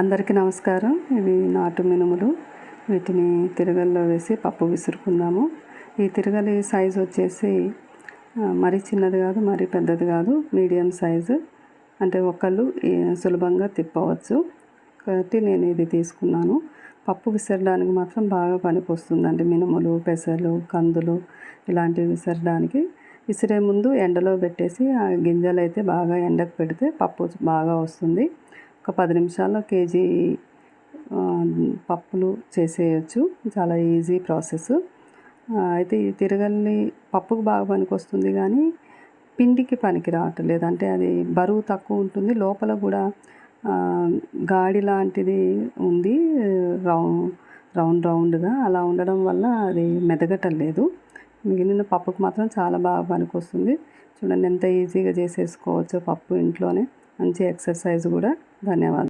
అందరికీ నమస్కారం. ఇవి నాటు మినుములు. వీటిని తిరగల్లో వేసి పప్పు విసురుకుందాము. ఈ తిరగలి సైజు వచ్చేసి మరీ చిన్నది కాదు మరీ పెద్దది కాదు మీడియం సైజు అంటే ఒకళ్ళు సులభంగా తిప్పవచ్చు. కాబట్టి నేను ఇది తీసుకున్నాను. పప్పు విసరడానికి మాత్రం బాగా పనికొస్తుందండి. మినుములు పెసలు కందులు ఇలాంటివి విసరడానికి. విసిరే ముందు ఎండలో పెట్టేసి ఆ గింజలు అయితే బాగా ఎండకు పెడితే పప్పు బాగా వస్తుంది. ఒక పది నిమిషాల్లో కేజీ పప్పులు చేసేయచ్చు. చాలా ఈజీ ప్రాసెస్. అయితే ఈ తిరగల్లి పప్పుకు బాగా పనికొస్తుంది కానీ పిండికి పనికి రావట్లేదు అంటే అది బరువు తక్కువ ఉంటుంది. లోపల కూడా గాడి లాంటిది ఉంది. రౌండ్ రౌండ్ రౌండ్గా అలా ఉండడం వల్ల అది మెదగటం లేదు మిగిలిన పప్పుకు మాత్రం చాలా బాగా పనికొస్తుంది. చూడండి ఎంత ఈజీగా చేసేసుకోవచ్చు పప్పు ఇంట్లోనే. మంచి ఎక్సర్సైజ్ కూడా. ధన్యవాదాలు.